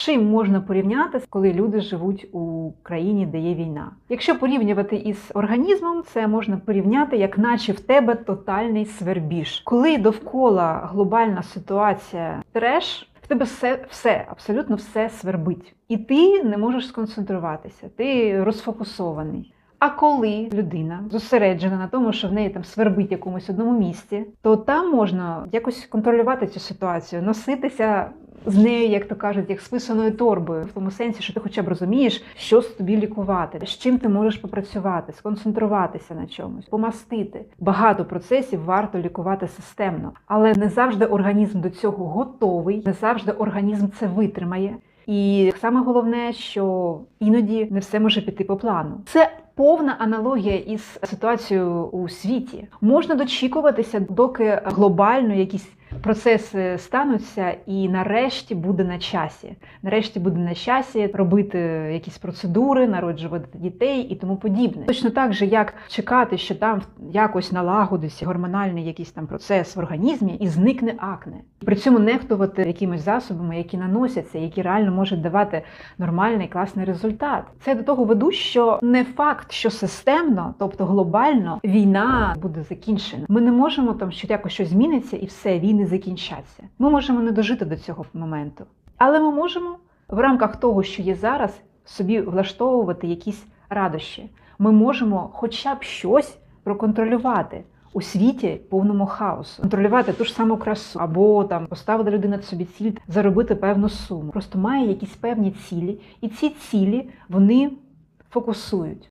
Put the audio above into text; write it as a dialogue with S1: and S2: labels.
S1: Чим можна порівняти, коли люди живуть у країні, де є війна? Якщо порівнювати із організмом, це можна порівняти, як наче в тебе тотальний свербіж. Коли довкола глобальна ситуація треш, в тебе все, все, абсолютно все свербить. І ти не можеш сконцентруватися, ти розфокусований. А коли людина зосереджена на тому, що в неї там свербить якомусь одному місці, то там можна якось контролювати цю ситуацію, носитися з нею, як то кажуть, як з писаною торбою, в тому сенсі, що ти хоча б розумієш, що з тобі лікувати, з чим ти можеш попрацювати, сконцентруватися на чомусь, помастити. Багато процесів варто лікувати системно, але не завжди організм до цього готовий, не завжди організм це витримає. І саме головне, що іноді не все може піти по плану. Це повна аналогія із ситуацією у світі. Можна дочікуватися, доки глобально якісь процеси стануться, і нарешті буде на часі. Нарешті буде на часі робити якісь процедури, народжувати дітей і тому подібне. Точно так же, як чекати, що там якось налагодиться гормональний якийсь там процес в організмі і зникне акне. При цьому нехтувати якимись засобами, які наносяться, які реально можуть давати нормальний класний результат. Це до того веду, що не факт, що системно, тобто глобально, війна буде закінчена. Ми не можемо там, що якось щось зміниться і все, війни закінчаться. Ми можемо не дожити до цього моменту. Але ми можемо в рамках того, що є зараз, собі влаштовувати якісь радощі. Ми можемо хоча б щось проконтролювати. У світі повному хаосу контролювати ту ж саму красу, або там поставила людина собі ціль заробити певну суму. Просто має якісь певні цілі, і ці цілі вони фокусують.